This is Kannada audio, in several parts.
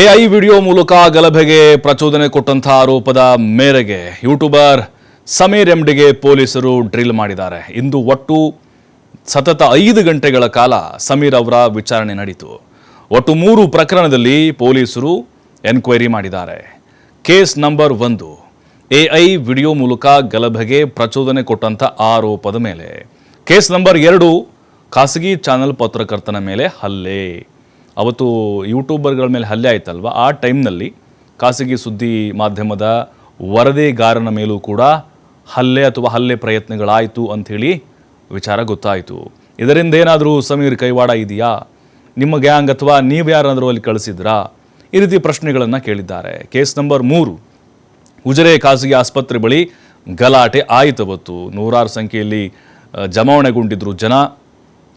ಎಐ ವಿಡಿಯೋ ಮೂಲಕ ಗಲಭೆಗೆ ಪ್ರಚೋದನೆ ಕೊಟ್ಟಂತಹ ಆರೋಪದ ಮೇರೆಗೆ ಯೂಟ್ಯೂಬರ್ ಸಮೀರ್ ಎಂಡಿಗೆ ಪೊಲೀಸರು ಡ್ರಿಲ್ ಮಾಡಿದ್ದಾರೆ. ಇಂದು ಒಟ್ಟು ಸತತ ಐದು ಗಂಟೆಗಳ ಕಾಲ ಸಮೀರ್ ಅವರ ವಿಚಾರಣೆ ನಡೆಯಿತು ಒಟ್ಟು ಮೂರು ಪ್ರಕರಣದಲ್ಲಿ ಪೊಲೀಸರು ಎನ್ಕ್ವೈರಿ ಮಾಡಿದ್ದಾರೆ. ಕೇಸ್ ನಂಬರ್ ಒಂದು, ಎಐ ವಿಡಿಯೋ ಮೂಲಕ ಗಲಭೆಗೆ ಪ್ರಚೋದನೆ ಕೊಟ್ಟಂಥ ಆರೋಪದ ಮೇಲೆ. ಕೇಸ್ ನಂಬರ್ ಎರಡು, ಖಾಸಗಿ ಚಾನೆಲ್ ಪತ್ರಕರ್ತನ ಮೇಲೆ ಹಲ್ಲೆ. ಅವತ್ತು ಯೂಟ್ಯೂಬರ್ಗಳ ಮೇಲೆ ಹಲ್ಲೆ ಆಯ್ತಲ್ವ? ಆ ಟೈಮ್ನಲ್ಲಿ ಖಾಸಗಿ ಸುದ್ದಿ ಮಾಧ್ಯಮದ ವರದಿಗಾರನ ಮೇಲೂ ಕೂಡ ಹಲ್ಲೆ ಅಥವಾ ಹಲ್ಲೆ ಪ್ರಯತ್ನಗಳಾಯಿತು ಅಂಥೇಳಿ ವಿಚಾರ ಗೊತ್ತಾಯಿತು. ಇದರಿಂದ ಏನಾದರೂ ಸಮೀರ್ ಕೈವಾಡ ಇದೆಯಾ? ನಿಮ್ಮ ಗ್ಯಾಂಗ್ ಅಥವಾ ನೀವು ಯಾರಾದರೂ ಅಲ್ಲಿ ಕಳಿಸಿದ್ರಾ? ಈ ರೀತಿ ಪ್ರಶ್ನೆಗಳನ್ನು ಕೇಳಿದ್ದಾರೆ. ಕೇಸ್ ನಂಬರ್ ಮೂರು. ಉಜಿರೆ ಖಾಸಗಿ ಆಸ್ಪತ್ರೆ ಬಳಿ ಗಲಾಟೆ ಆಯಿತು ಅವತ್ತು. ನೂರಾರು ಸಂಖ್ಯೆಯಲ್ಲಿ ಜಮಾವಣೆಗೊಂಡಿದ್ದರು ಜನ.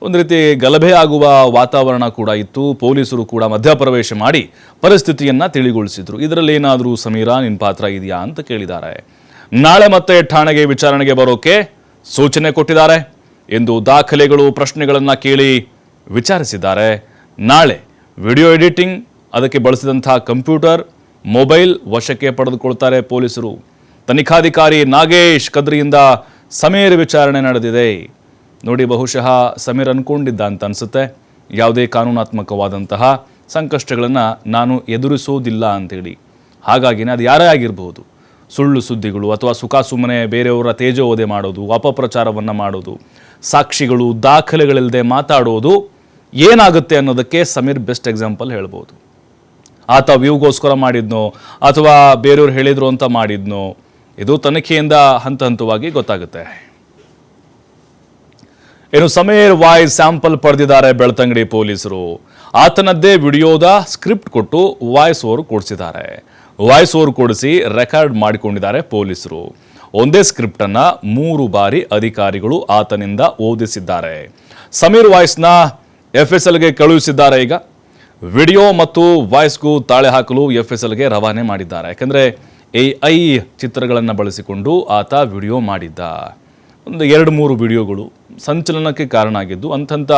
ಒಂದು ರೀತಿ ಗಲಭೆ ಆಗುವ ವಾತಾವರಣ ಕೂಡ ಇತ್ತು. ಪೊಲೀಸರು ಕೂಡ ಮಧ್ಯಪ್ರವೇಶ ಮಾಡಿ ಪರಿಸ್ಥಿತಿಯನ್ನು ತಿಳಿಗೊಳಿಸಿದರು. ಇದರಲ್ಲಿ ಏನಾದರೂ ಸಮೀರಾ ನಿನ್ನ ಪಾತ್ರ ಇದೆಯಾ ಅಂತ ಕೇಳಿದ್ದಾರೆ. ನಾಳೆ ಮತ್ತೆ ಠಾಣೆಗೆ ವಿಚಾರಣೆಗೆ ಬರೋಕೆ ಸೂಚನೆ ಕೊಟ್ಟಿದ್ದಾರೆ ಎಂದು ದಾಖಲೆಗಳು, ಪ್ರಶ್ನೆಗಳನ್ನು ಕೇಳಿ ವಿಚಾರಿಸಿದ್ದಾರೆ. ನಾಳೆ ವಿಡಿಯೋ ಎಡಿಟಿಂಗ್, ಅದಕ್ಕೆ ಬಳಸಿದಂಥ ಕಂಪ್ಯೂಟರ್, ಮೊಬೈಲ್ ವಶಕ್ಕೆ ಪಡೆದುಕೊಳ್ತಾರೆ ಪೊಲೀಸರು. ತನಿಖಾಧಿಕಾರಿ ನಾಗೇಶ್ ಕದ್ರಿಯಿಂದ ಸಮೀರ್ ವಿಚಾರಣೆ ನಡೆದಿದೆ. ನೋಡಿ, ಬಹುಶಃ ಸಮೀರ್ ಅನ್ಕೊಂಡಿದ್ದ ಅಂತ ಅನಿಸುತ್ತೆ. ಯಾವುದೇ ಕಾನೂನಾತ್ಮಕವಾದಂತಹ ಸಂಕಷ್ಟಗಳನ್ನು ನಾನು ಎದುರಿಸೋದಿಲ್ಲ ಅಂತೇಳಿ. ಹಾಗಾಗಿನೇ ಅದು ಯಾರೇ ಆಗಿರ್ಬೋದು ಸುಳ್ಳು ಸುದ್ದಿಗಳು ಅಥವಾ ಸುಖ ಸುಮ್ಮನೆ ಬೇರೆಯವರ ತೇಜೋವಧೆ ಮಾಡೋದು, ಅಪಪ್ರಚಾರವನ್ನು ಮಾಡೋದು, ಸಾಕ್ಷಿಗಳು ದಾಖಲೆಗಳಿಲ್ಲದೆ ಮಾತಾಡೋದು ಏನಾಗುತ್ತೆ ಅನ್ನೋದಕ್ಕೆ ಸಮೀರ್ ಬೆಸ್ಟ್ ಎಕ್ಸಾಂಪಲ್ ಹೇಳ್ಬೋದು. ಆತ ವ್ಯೂಗೋಸ್ಕರ ಮಾಡಿದ್ನೋ ಅಥವಾ ಬೇರೆಯವ್ರು ಹೇಳಿದ್ರು ಅಂತ ಮಾಡಿದ್ನೋ, ಇದು ತನಿಖೆಯಿಂದ ಹಂತ ಹಂತವಾಗಿ ಗೊತ್ತಾಗುತ್ತೆ. ಇನ್ನು ಸಮೀರ್ ವಾಯ್ಸ್ ಸ್ಯಾಂಪಲ್ ಪಡೆದಿದ್ದಾರೆ ಬೆಳ್ತಂಗಡಿ ಪೊಲೀಸರು. ಆತನದ್ದೇ ವಿಡಿಯೋದ ಸ್ಕ್ರಿಪ್ಟ್ ಕೊಟ್ಟು ವಾಯ್ಸ್ ಓವರ್ ಕೊಡಿಸಿದ್ದಾರೆ. ವಾಯ್ಸ್ ಓವರ್ ಕೊಡಿಸಿ ರೆಕಾರ್ಡ್ ಮಾಡಿಕೊಂಡಿದ್ದಾರೆ ಪೊಲೀಸರು. ಒಂದೇ ಸ್ಕ್ರಿಪ್ಟ್ ಅನ್ನ ಮೂರು ಬಾರಿ ಅಧಿಕಾರಿಗಳು ಆತನಿಂದ ಓದಿಸಿದ್ದಾರೆ. ಸಮೀರ್ ವಾಯ್ಸ್ನ ಎಫ್ ಎಸ್ ಎಲ್ಗೆ ಕಳುಹಿಸಿದ್ದಾರೆ ಈಗ. ವಿಡಿಯೋ ಮತ್ತು ವಾಯ್ಸ್ಗೂ ತಾಳೆ ಹಾಕಲು ಎಫ್ ಎಸ್ ಎಲ್ಗೆ ರವಾನೆ ಮಾಡಿದ್ದಾರೆ. ಯಾಕೆಂದರೆ ಎ ಐ ಚಿತ್ರಗಳನ್ನು ಬಳಸಿಕೊಂಡು ಆತ ವಿಡಿಯೋ ಮಾಡಿದ್ದ. ಒಂದು ಎರಡು ಮೂರು ವಿಡಿಯೋಗಳು ಸಂಚಲನಕ್ಕೆ ಕಾರಣ ಆಗಿದ್ದು ಅಂಥಂಥ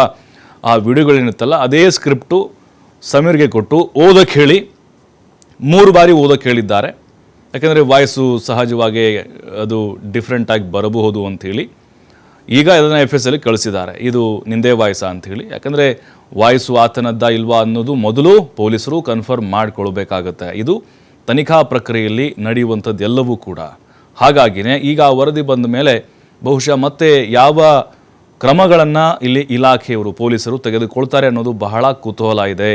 ಆ ವಿಡಿಯೋಗಳೇನಿತ್ತಲ್ಲ, ಅದೇ ಸ್ಕ್ರಿಪ್ಟು ಸಮೀರ್ಗೆ ಕೊಟ್ಟು ಓದಕ್ಕೆ ಹೇಳಿ, ಮೂರು ಬಾರಿ ಓದಕ್ಕೆ ಹೇಳಿದ್ದಾರೆ. ಯಾಕೆಂದರೆ ವಾಯ್ಸು ಸಹಜವಾಗಿ ಅದು ಡಿಫ್ರೆಂಟಾಗಿ ಬರಬಹುದು ಅಂಥೇಳಿ ಈಗ ಅದನ್ನು ಎಫ್ ಎಸ್ ಎಲ್ಲಿ ಕಳಿಸಿದ್ದಾರೆ. ಇದು ನಿಂದೇ ವಾಯ್ಸ ಅಂಥೇಳಿ ಯಾಕಂದರೆ ವಾಯ್ಸು ಆತನದ್ದ ಇಲ್ವಾ ಅನ್ನೋದು ಮೊದಲು ಪೊಲೀಸರು ಕನ್ಫರ್ಮ್ ಮಾಡಿಕೊಳ್ಬೇಕಾಗತ್ತೆ. ಇದು ತನಿಖಾ ಪ್ರಕ್ರಿಯೆಯಲ್ಲಿ ನಡೆಯುವಂಥದ್ದೆಲ್ಲವೂ ಕೂಡ. ಹಾಗಾಗಿನೇ ಈಗ ಆ ವರದಿ ಬಂದ ಮೇಲೆ ಬಹುಶಃ ಮತ್ತೆ ಯಾವ ಕ್ರಮಗಳನ್ನು ಇಲ್ಲಿ ಇಲಾಖೆಯವರು, ಪೊಲೀಸರು ತೆಗೆದುಕೊಳ್ತಾರೆ ಅನ್ನೋದು ಬಹಳ ಕುತೂಹಲ ಇದೆ.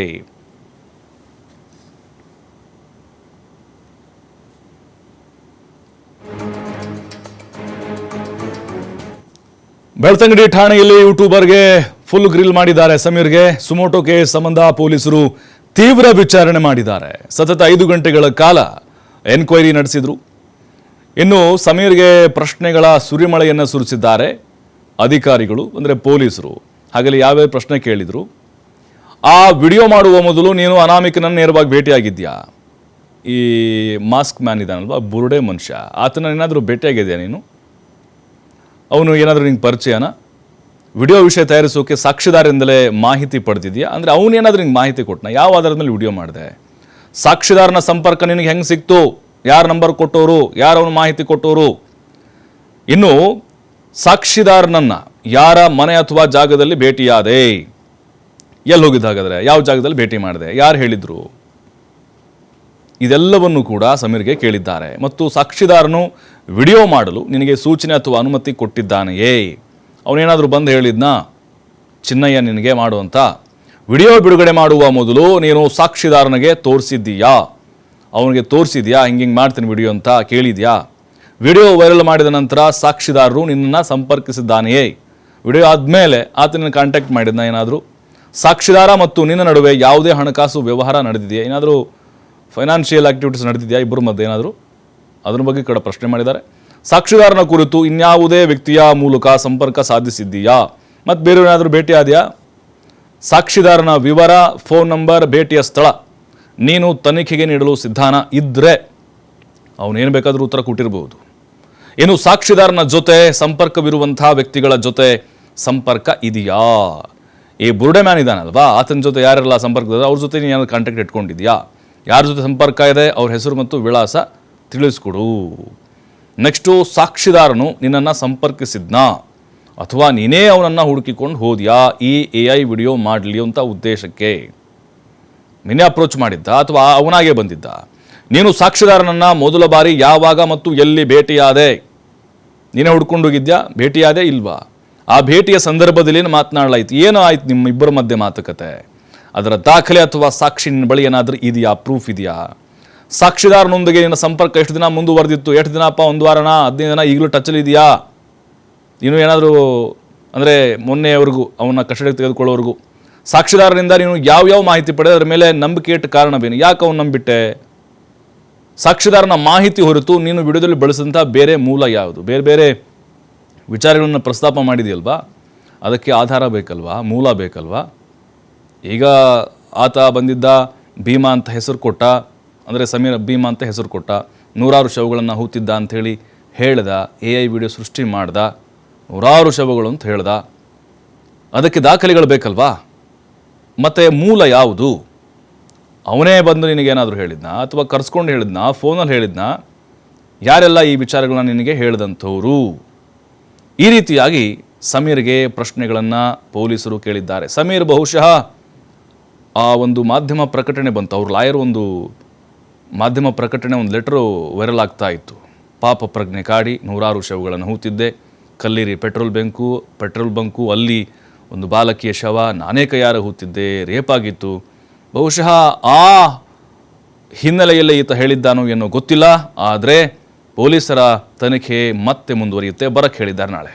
ಬೆಳ್ತಂಗಡಿ ಠಾಣೆಯಲ್ಲಿ ಯೂಟ್ಯೂಬರ್ಗೆ ಫುಲ್ ಗ್ರಿಲ್ ಮಾಡಿದ್ದಾರೆ ಸಮೀರ್ಗೆ. ಸುಮೋಟೋ ಕೇಸ್ ಸಂಬಂಧ ಪೊಲೀಸರು ತೀವ್ರ ವಿಚಾರಣೆ ಮಾಡಿದ್ದಾರೆ. ಸತತ ಐದು ಗಂಟೆಗಳ ಕಾಲ ಎನ್ಕ್ವೈರಿ ನಡೆಸಿದ್ರು. ಇನ್ನು ಸಮೀರ್ಗೆ ಪ್ರಶ್ನೆಗಳ ಸುರಿಮಳೆಯನ್ನು ಸುರಿಸಿದ್ದಾರೆ ಅಧಿಕಾರಿಗಳು, ಅಂದರೆ ಪೊಲೀಸರು. ಹಾಗೆಲ್ಲ ಯಾವ್ಯಾವ ಪ್ರಶ್ನೆ ಕೇಳಿದ್ರು? ಆ ವಿಡಿಯೋ ಮಾಡುವ ಮೊದಲು ನೀನು ಅನಾಮಿಕನನ್ನು ನೇರವಾಗಿ ಭೇಟಿಯಾಗಿದ್ಯಾ ಈ ಮಾಸ್ಕ್ ಮ್ಯಾನ್ ಇದ್ದಾನಲ್ವಾ ಬುರುಡೆ ಮನುಷ್ಯ. ಆತನ ಏನಾದರೂ ಭೇಟಿಯಾಗಿದೆಯಾ ನೀನು? ಅವನು ಏನಾದರೂ ನಿಂಗೆ ಪರಿಚಯನ? ವಿಡಿಯೋ ವಿಷಯ ತಯಾರಿಸೋಕೆ ಸಾಕ್ಷಿದಾರರಿಂದಲೇ ಮಾಹಿತಿ ಪಡೆದಿದ್ಯಾ ಅಂದರೆ ಅವನೇನಾದರೂ ನಿಂಗೆ ಮಾಹಿತಿ ಕೊಟ್ಟನ ಯಾವ ಆಧಾರದ ಮೇಲೆ ವಿಡಿಯೋ ಮಾಡಿದೆ? ಸಾಕ್ಷಿದಾರನ ಸಂಪರ್ಕ ನಿನಗೆ ಹೆಂಗೆ ಸಿಕ್ತು? ಯಾರ ನಂಬರ್ ಕೊಟ್ಟೋರು? ಯಾರು ಅವನು ಮಾಹಿತಿ ಕೊಟ್ಟೋರು? ಇನ್ನು ಸಾಕ್ಷಿದಾರನನ್ನು ಯಾರ ಮನೆ ಅಥವಾ ಜಾಗದಲ್ಲಿ ಭೇಟಿಯಾದೆ? ಎಲ್ಲಿ ಹೋಗಿದ್ದಾಗಾದರೆ ಯಾವ ಜಾಗದಲ್ಲಿ ಭೇಟಿ ಮಾಡಿದೆ? ಯಾರು ಹೇಳಿದರು? ಇದೆಲ್ಲವನ್ನು ಕೂಡ ಸಮೀರ್ಗೆ ಕೇಳಿದ್ದಾರೆ. ಮತ್ತು ಸಾಕ್ಷಿದಾರನು ವಿಡಿಯೋ ಮಾಡಲು ನಿನಗೆ ಸೂಚನೆ ಅಥವಾ ಅನುಮತಿ ಕೊಟ್ಟಿದ್ದಾನೆಯೇ? ಅವನೇನಾದರೂ ಬಂದು ಹೇಳಿದ್ನ? ಚಿನ್ನಯ್ಯ, ನಿನಗೆ ಮಾಡುವಂಥ ವಿಡಿಯೋ ಬಿಡುಗಡೆ ಮಾಡುವ ಮೊದಲು ನೀನು ಸಾಕ್ಷಿದಾರನಿಗೆ ತೋರಿಸಿದ್ದೀಯಾ? ಅವನಿಗೆ ತೋರಿಸಿದ್ಯಾ ಹಿಂಗೆ ಹಿಂಗೆ ಮಾಡ್ತೀನಿ ವಿಡಿಯೋ ಅಂತ ಕೇಳಿದ್ಯಾ? ವಿಡಿಯೋ ವೈರಲ್ ಮಾಡಿದ ನಂತರ ಸಾಕ್ಷಿದಾರರು ನಿನ್ನನ್ನು ಸಂಪರ್ಕಿಸಿದ್ದಾನೆಯೇ? ವಿಡಿಯೋ ಆದಮೇಲೆ ಆತನ ಕಾಂಟ್ಯಾಕ್ಟ್ ಮಾಡಿದ್ನ ಏನಾದರೂ? ಸಾಕ್ಷಿದಾರ ಮತ್ತು ನಿನ್ನ ನಡುವೆ ಯಾವುದೇ ಹಣಕಾಸು ವ್ಯವಹಾರ ನಡೆದಿದೆಯಾ? ಏನಾದರೂ ಫೈನಾನ್ಷಿಯಲ್ ಆಕ್ಟಿವಿಟೀಸ್ ನಡೆದಿದೆಯಾ? ಇಬ್ಬರು ಮಧ್ಯೆ ಏನಾದರೂ? ಅದ್ರ ಬಗ್ಗೆ ಕೂಡ ಪ್ರಶ್ನೆ ಮಾಡಿದ್ದಾರೆ. ಸಾಕ್ಷಿದಾರನ ಕುರಿತು ಇನ್ಯಾವುದೇ ವ್ಯಕ್ತಿಯ ಮೂಲಕ ಸಂಪರ್ಕ ಸಾಧಿಸಿದ್ದೀಯಾ? ಮತ್ತು ಬೇರೆಯವರೇನಾದರೂ ಭೇಟಿ ಸಾಕ್ಷಿದಾರನ ವಿವರ ಫೋನ್ ನಂಬರ್ ಭೇಟಿಯ ಸ್ಥಳ. ನೀನು ತನಿಖೆಗೆ ನೀಡಲು ಸಿದ್ಧಾನ ಇದ್ದರೆ ಅವನೇನು ಬೇಕಾದರೂ ಉತ್ತರ ಕೊಟ್ಟಿರಬಹುದು ಏನು ಸಾಕ್ಷಿದಾರನ ಜೊತೆ ಸಂಪರ್ಕವಿರುವಂಥ ವ್ಯಕ್ತಿಗಳ ಜೊತೆ ಸಂಪರ್ಕ ಇದೆಯಾ? ಈ ಬುರುಡೆ ಮ್ಯಾನ್ ಇದ್ದಾನಲ್ವಾ ಆತನ ಜೊತೆ ಯಾರೆಲ್ಲ ಸಂಪರ್ಕದ ಅವ್ರ ಜೊತೆ ನೀನು ಕಾಂಟ್ಯಾಕ್ಟ್ ಇಟ್ಕೊಂಡಿದ್ಯಾ? ಯಾರ ಜೊತೆ ಸಂಪರ್ಕ ಇದೆ? ಅವ್ರ ಹೆಸರು ಮತ್ತು ವಿಳಾಸ ತಿಳಿಸ್ಕೊಡು. ನೆಕ್ಸ್ಟು ಸಾಕ್ಷಿದಾರನು ನಿನ್ನನ್ನು ಸಂಪರ್ಕಿಸಿದ್ನಾ. ಅಥವಾ ನೀನೇ ಅವನನ್ನು ಹುಡುಕಿಕೊಂಡು ಹೋದ್ಯಾ? ಈ ಎ ಐ ವಿಡಿಯೋ ಮಾಡಲಿ ಅಂತ ಉದ್ದೇಶಕ್ಕೆ. ನೀನೇ ಅಪ್ರೋಚ್ ಮಾಡಿದ್ದ ಅಥವಾ ಅವನಾಗೆ ಬಂದಿದ್ದ? ನೀನು ಸಾಕ್ಷಿದಾರನನ್ನು ಮೊದಲ ಬಾರಿ ಯಾವಾಗ ಮತ್ತು ಎಲ್ಲಿ ಭೇಟಿಯಾದೆ? ನೀನೆ ಹುಡ್ಕೊಂಡು ಹೋಗಿದ್ಯಾ ಭೇಟಿಯಾದೆ ಇಲ್ವಾ? ಆ ಭೇಟಿಯ ಸಂದರ್ಭದಲ್ಲಿ ಏನು ಮಾತನಾಡಲಾಯ್ತು. ಏನು ಆಯ್ತು ನಿಮ್ಮ ಇಬ್ಬರ ಮಧ್ಯೆ ಮಾತುಕತೆ? ಅದರ ದಾಖಲೆ ಅಥವಾ ಸಾಕ್ಷಿ ನಿನ್ನ ಬಳಿ ಏನಾದರೂ ಇದೆಯಾ? ಪ್ರೂಫ್ ಇದೆಯಾ? ಸಾಕ್ಷಿದಾರನೊಂದಿಗೆ ನಿನ್ನ ಸಂಪರ್ಕ ಎಷ್ಟು ದಿನ ಮುಂದುವರೆದಿತ್ತು? ಎಷ್ಟು ದಿನಪ್ಪ ಒಂದು ವಾರನ? ಹದಿನೈದು ದಿನ ಈಗಲೂ ಟಚಲ್ಲಿ ಇದೆಯಾ? ನೀನು ಏನಾದರೂ, ಅಂದರೆ ಮೊನ್ನೆಯವರೆಗೂ ಅವನ್ನ ಕಸ್ಟಡಿಗೆ ತೆಗೆದುಕೊಳ್ಳೋವರೆಗೂ ಸಾಕ್ಷಿದಾರರಿಂದ ನೀನು ಯಾವ್ಯಾವ ಮಾಹಿತಿ ಪಡೆದ ಅದರ ಮೇಲೆ ನಂಬಿಕೆ ಇಟ್ಟ ಕಾರಣವೇನು? ಯಾಕೆ ಅವನು ನಂಬಿಟ್ಟೆ? ಸಾಕ್ಷಿದಾರನ ಮಾಹಿತಿ ಹೊರತು ನೀನು ವಿಡಿಯೋದಲ್ಲಿ ಬಳಸಿದಂಥ ಬೇರೆ ಮೂಲ ಯಾವುದು? ಬೇರೆ ಬೇರೆ ವಿಚಾರಗಳನ್ನು ಪ್ರಸ್ತಾಪ ಮಾಡಿದೆಯಲ್ವಾ? ಅದಕ್ಕೆ ಆಧಾರ ಬೇಕಲ್ವಾ? ಮೂಲ ಬೇಕಲ್ವಾ? ಈಗ ಆತ ಬಂದಿದ್ದ ಭೀಮಾ ಅಂತ ಹೆಸರು ಕೊಟ್ಟ, ಅಂದರೆ ಸಮೀರ ಭೀಮಾ ಅಂತ ಹೆಸರು ಕೊಟ್ಟ, ನೂರಾರು ಶವಗಳನ್ನು ಹೂತಿದ್ದ ಅಂಥೇಳಿ ಹೇಳ್ದ, ಎ ಐ ವಿಡಿಯೋ ಸೃಷ್ಟಿ ಮಾಡ್ದ, ನೂರಾರು ಶವಗಳು ಅಂತ ಹೇಳ್ದ. ಅದಕ್ಕೆ ದಾಖಲೆಗಳು ಬೇಕಲ್ವಾ? ಮತ್ತು ಮೂಲ ಯಾವುದು? ಅವನೇ ಬಂದು ನಿನಗೇನಾದರೂ ಹೇಳಿದ್ನ? ಅಥವಾ ಕರ್ಸ್ಕೊಂಡು ಹೇಳಿದ್ನ? ಫೋನಲ್ಲಿ ಹೇಳಿದ್ನ? ಯಾರೆಲ್ಲ ಈ ವಿಚಾರಗಳನ್ನ ನಿನಗೆ ಹೇಳಿದಂಥವ್ರು? ಈ ರೀತಿಯಾಗಿ ಸಮೀರ್ಗೆ ಪ್ರಶ್ನೆಗಳನ್ನು ಪೊಲೀಸರು ಕೇಳಿದ್ದಾರೆ. ಸಮೀರ್, ಬಹುಶಃ ಆ ಒಂದು ಮಾಧ್ಯಮ ಪ್ರಕಟಣೆ ಬಂತು. ಅವ್ರ ಲಾಯರ್ ಒಂದು ಮಾಧ್ಯಮ ಪ್ರಕಟಣೆ, ಒಂದು ಲೆಟರು ವೈರಲ್ ಆಗ್ತಾ ಇತ್ತು. ಪಾಪ ಪ್ರಜ್ಞೆ ಕಾಡಿ ನೂರಾರು ಶವಗಳನ್ನು ಹೂತಿದ್ದೆ. Kalleri petrol bank petrol bunk, ಅಲ್ಲಿ ಒಂದು ಬಾಲಕಿಯ ಶವ ನಾನೇ ಕೈಯಾರ ಹೂತಿದ್ದೆ ರೇಪಾಗಿತ್ತು. ಬಹುಶಃ ಆ ಹಿನ್ನೆಲೆಯಲ್ಲಿ ಈತ ಹೇಳಿದ್ದಾನೋ ಏನೋ ಗೊತ್ತಿಲ್ಲ, ಆದರೆ ಪೊಲೀಸರ ತನಿಖೆ ಮತ್ತೆ ಮುಂದುವರಿಯುತ್ತೆ ಬರಕ್ಕೆ ಹೇಳಿದ್ದಾರೆ ನಾಳೆ.